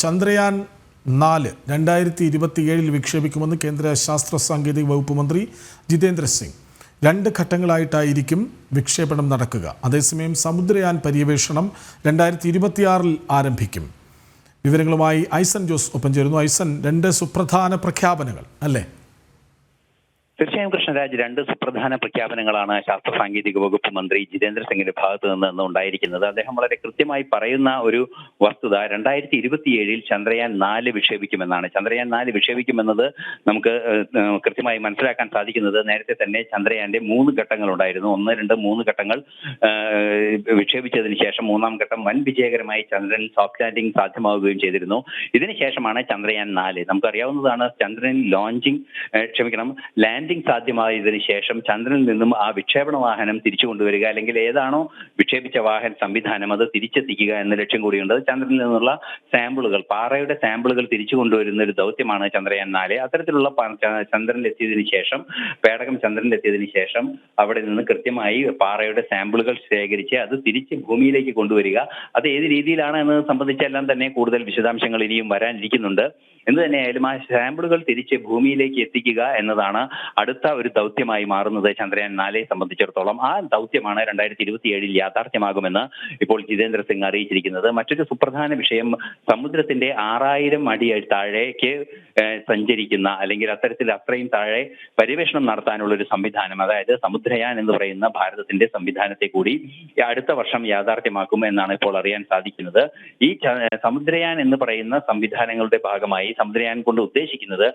ചന്ദ്രയാൻ നാല് രണ്ടായിരത്തി ഇരുപത്തിയേഴിൽ വിക്ഷേപിക്കുമെന്ന് കേന്ദ്ര ശാസ്ത്ര സാങ്കേതിക വകുപ്പ് മന്ത്രി ജിതേന്ദ്ര സിംഗ്. രണ്ട് ഘട്ടങ്ങളായിട്ടായിരിക്കും വിക്ഷേപണം നടക്കുക. അതേസമയം സമുദ്രയാൻ പര്യവേഷണം രണ്ടായിരത്തി ഇരുപത്തിയാറിൽ ആരംഭിക്കും. വിവരങ്ങളുമായി ഐസൻ ജോസ് ഒപ്പം ചേരുന്നു. ഐസൻ രണ്ട് സുപ്രധാന പ്രഖ്യാപനങ്ങൾ അല്ലേ? തീർച്ചയായും കൃഷ്ണരാജ് രണ്ട് സുപ്രധാന പ്രഖ്യാപനങ്ങളാണ് ശാസ്ത്ര സാങ്കേതിക വകുപ്പ് മന്ത്രി ജിതേന്ദ്ര സിംഗിന്റെ ഭാഗത്ത് നിന്ന് ഉണ്ടായിരിക്കുന്നത്. അദ്ദേഹം വളരെ കൃത്യമായി പറയുന്ന ഒരു വസ്തുത രണ്ടായിരത്തി ഇരുപത്തിയേഴിൽ ചന്ദ്രയാൻ നാല് വിക്ഷേപിക്കുമെന്നാണ്. ചന്ദ്രയാൻ നാല് വിക്ഷേപിക്കുമെന്നത് നമുക്ക് കൃത്യമായി മനസ്സിലാക്കാൻ സാധിക്കുന്നത് നേരത്തെ തന്നെ ചന്ദ്രയാന്റെ മൂന്ന് ഘട്ടങ്ങൾ ഉണ്ടായിരുന്നു ഒന്ന് രണ്ട് മൂന്ന് ഘട്ടങ്ങൾ വിക്ഷേപിച്ചതിന് ശേഷം മൂന്നാം ഘട്ടം വൻ വിജയകരമായി ചന്ദ്രനിൽ സോഫ്റ്റ് ലാൻഡിംഗ് സാധ്യമാവുകയും ചെയ്തിരുന്നു. ഇതിനുശേഷമാണ് ചന്ദ്രയാൻ നാല്. നമുക്കറിയാവുന്നതാണ് ചന്ദ്രൻ ലോഞ്ചിങ് ക്ഷമിക്കണം ക്ഷമിക്കണം ലാൻഡിംഗ് സാധ്യമായതിനു ശേഷം ചന്ദ്രനിൽ നിന്നും ആ വിക്ഷേപണ വാഹനം തിരിച്ചു കൊണ്ടുവരിക അല്ലെങ്കിൽ ഏതാണോ വിക്ഷേപിച്ച വാഹന സംവിധാനം അത് തിരിച്ചെത്തിക്കുക എന്ന ലക്ഷ്യം കൂടിയുണ്ട്. ചന്ദ്രനിൽ നിന്നുള്ള സാമ്പിളുകൾ പാറയുടെ സാമ്പിളുകൾ തിരിച്ചു കൊണ്ടുവരുന്ന ഒരു ദൗത്യമാണ് ചന്ദ്രയാൻ നാല്. അത്തരത്തിലുള്ള ചന്ദ്രനിലെത്തിയതിനു ശേഷം പേടകം ചന്ദ്രനിലെത്തിയതിനു ശേഷം അവിടെ നിന്ന് കൃത്യമായി പാറയുടെ സാമ്പിളുകൾ ശേഖരിച്ച് അത് തിരിച്ച് ഭൂമിയിലേക്ക് കൊണ്ടുവരിക. അത് ഏത് രീതിയിലാണ് എന്നത് സംബന്ധിച്ചെല്ലാം തന്നെ കൂടുതൽ വിശദാംശങ്ങൾ ഇനിയും വരാനിരിക്കുന്നുണ്ട്. എന്ത് തന്നെയായാലും ആ സാമ്പിളുകൾ തിരിച്ച് ഭൂമിയിലേക്ക് എത്തിക്കുക എന്നതാണ് അടുത്ത ഒരു ദൗത്യമായി മാറുന്നത് ചന്ദ്രയാൻ നാലെ സംബന്ധിച്ചിടത്തോളം ആ ദൗത്യമാണ് രണ്ടായിരത്തി ഇരുപത്തിയേഴിൽ യാഥാർത്ഥ്യമാകുമെന്ന് ഇപ്പോൾ ജിതേന്ദ്ര സിംഗ് അറിയിച്ചിരിക്കുന്നത്. മറ്റൊരു സുപ്രധാന വിഷയം സമുദ്രത്തിന്റെ ആറായിരം അടി താഴേക്ക് സഞ്ചരിക്കുന്ന അല്ലെങ്കിൽ അത്തരത്തിൽ അത്രയും താഴെ പര്യവേഷണം നടത്താനുള്ള ഒരു സംവിധാനം അതായത് സമുദ്രയാൻ എന്ന് പറയുന്ന ഭാരതത്തിന്റെ സംവിധാനത്തെ കൂടി അടുത്ത വർഷം യാഥാർത്ഥ്യമാക്കും എന്നാണ് ഇപ്പോൾ അറിയാൻ സാധിക്കുന്നത്. ഈ സമുദ്രയാൻ എന്ന് പറയുന്ന സംവിധാനങ്ങളുടെ ഭാഗമായി സമുദ്രയാൻ കൊണ്ട് ഉദ്ദേശിക്കുന്നത്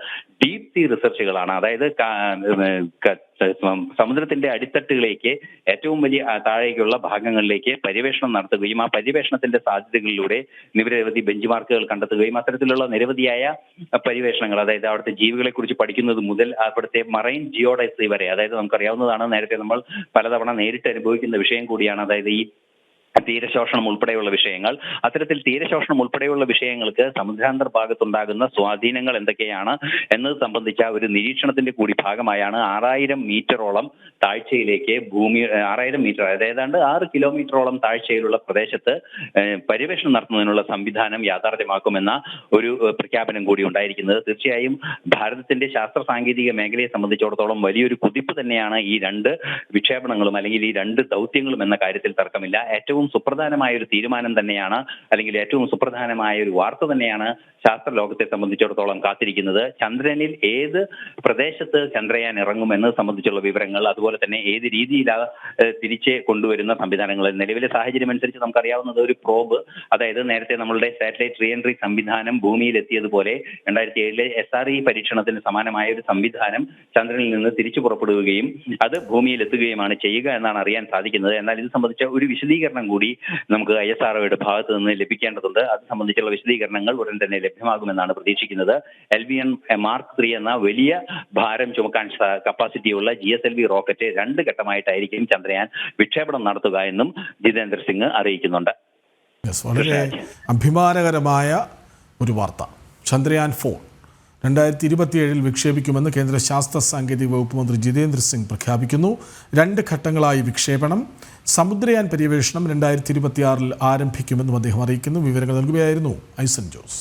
ഡീപ് സീ റിസർച്ചുകളാണ്. അതായത് സമുദ്രത്തിന്റെ അടിത്തട്ടുകളിലേക്ക് ഏറ്റവും വലിയ താഴേക്കുള്ള ഭാഗങ്ങളിലേക്ക് പര്യവേഷണം നടത്തുകയും ആ പര്യവേഷണത്തിന്റെ സാധ്യതകളിലൂടെ നിരവധി ബെഞ്ച് മാർക്കുകൾ കണ്ടെത്തുകയും അത്തരത്തിലുള്ള നിരവധിയായ പര്യവേഷണങ്ങൾ അതായത് അവിടുത്തെ ജീവികളെ കുറിച്ച് പഠിക്കുന്നത് മുതൽ അവിടുത്തെ മറൈൻ ജിയോഡൈസി വരെ അതായത് നമുക്കറിയാവുന്നതാണ് നേരത്തെ നമ്മൾ പലതവണ നേരിട്ട് അനുഭവിക്കുന്ന വിഷയം കൂടിയാണ്. അതായത് ഈ തീരശോഷണം ഉൾപ്പെടെയുള്ള വിഷയങ്ങൾ. അത്തരത്തിൽ തീരശോഷണം ഉൾപ്പെടെയുള്ള വിഷയങ്ങൾക്ക് സമുദ്രാന്തർ ഭാഗത്തുണ്ടാകുന്ന സ്വാധീനങ്ങൾ എന്തൊക്കെയാണ് എന്നത് സംബന്ധിച്ച ഒരു നിരീക്ഷണത്തിന്റെ കൂടി ഭാഗമായാണ് ആറായിരം മീറ്ററോളം താഴ്ചയിലേക്ക് ഭൂമി ആറായിരം മീറ്റർ അതായത് ഏതാണ്ട് ആറ് കിലോമീറ്ററോളം താഴ്ചയിലുള്ള പ്രദേശത്ത് പര്യവേഷണം നടത്തുന്നതിനുള്ള സംവിധാനം യാഥാർത്ഥ്യമാക്കുമെന്ന ഒരു പ്രഖ്യാപനം കൂടി ഉണ്ടായിരിക്കുന്നത്. തീർച്ചയായും ഭാരതത്തിന്റെ ശാസ്ത്ര സാങ്കേതിക മേഖലയെ സംബന്ധിച്ചിടത്തോളം വലിയൊരു കുതിപ്പ് തന്നെയാണ് ഈ രണ്ട് വിക്ഷേപണങ്ങളും അല്ലെങ്കിൽ ഈ രണ്ട് ദൗത്യങ്ങളും എന്ന കാര്യത്തിൽ തർക്കമില്ല. ഏറ്റവും സുപ്രധാനമായ ഒരു തീരുമാനം തന്നെയാണ് അല്ലെങ്കിൽ ഏറ്റവും സുപ്രധാനമായ ഒരു വാർത്ത തന്നെയാണ് ശാസ്ത്ര ലോകത്തെ സംബന്ധിച്ചിടത്തോളം കാത്തിരിക്കുന്നത്. ചന്ദ്രനിൽ ഏത് പ്രദേശത്ത് ചന്ദ്രയാൻ ഇറങ്ങും എന്നത് സംബന്ധിച്ചുള്ള വിവരങ്ങൾ അതുപോലെ തന്നെ ഏത് രീതിയിലാണ് തിരിച്ച് കൊണ്ടുവരുന്ന സംവിധാനങ്ങൾ നിലവിലെ സാഹചര്യം അനുസരിച്ച് നമുക്കറിയാവുന്നത് ഒരു പ്രോബ് അതായത് നേരത്തെ നമ്മളുടെ സാറ്റലൈറ്റ് റീ എൻട്രി സംവിധാനം ഭൂമിയിൽ എത്തിയതുപോലെ രണ്ടായിരത്തി ഏഴിലെ എസ് ആർ ഇ പരീക്ഷണത്തിന് സമാനമായ ഒരു സംവിധാനം ചന്ദ്രനിൽ നിന്ന് തിരിച്ചു പുറപ്പെടുകയും അത് ഭൂമിയിൽ എത്തുകയുമാണ് ചെയ്യുക എന്നാണ് അറിയാൻ സാധിക്കുന്നത്. എന്നാൽ ഇത് സംബന്ധിച്ച ഒരു വിശദീകരണം കൂടി നമുക്ക് ഐ എസ് ആർഒയുടെ ഭാഗത്ത് നിന്ന് ലഭിക്കേണ്ടതുണ്ട്. അത് സംബന്ധിച്ചുള്ള വിശദീകരണങ്ങൾ ഉടൻ തന്നെ ലഭ്യമാകുമെന്നാണ് പ്രതീക്ഷിക്കുന്നത്. L V N mark three എന്ന വലിയ ഭാരം ചുമക്കാൻ കപ്പാസിറ്റിയുള്ള G S L V rocket രണ്ട് ഘട്ടമായിട്ടായിരിക്കും ചന്ദ്രയാൻ വിക്ഷേപണം നടത്തുക എന്നും ജിതേന്ദ്ര സിംഗ് അറിയിക്കുന്നുണ്ട്. വളരെ അഭിമാനകരമായ ഒരു വാർത്ത. ചന്ദ്രയാൻ ഫോർ രണ്ടായിരത്തി ഇരുപത്തിയേഴിൽ വിക്ഷേപിക്കുമെന്ന് കേന്ദ്ര ശാസ്ത്ര സാങ്കേതിക വകുപ്പ് മന്ത്രി ജിതേന്ദ്ര സിംഗ് പ്രഖ്യാപിക്കുന്നു. രണ്ട് ഘട്ടങ്ങളായി വിക്ഷേപണം. സമുദ്രയാൻ പര്യവേഷണം രണ്ടായിരത്തി ഇരുപത്തിയാറിൽ ആരംഭിക്കുമെന്നും അദ്ദേഹം അറിയിക്കുന്നു. വിവരങ്ങൾ നൽകുകയായിരുന്നു ഐസൻ ജോസ്.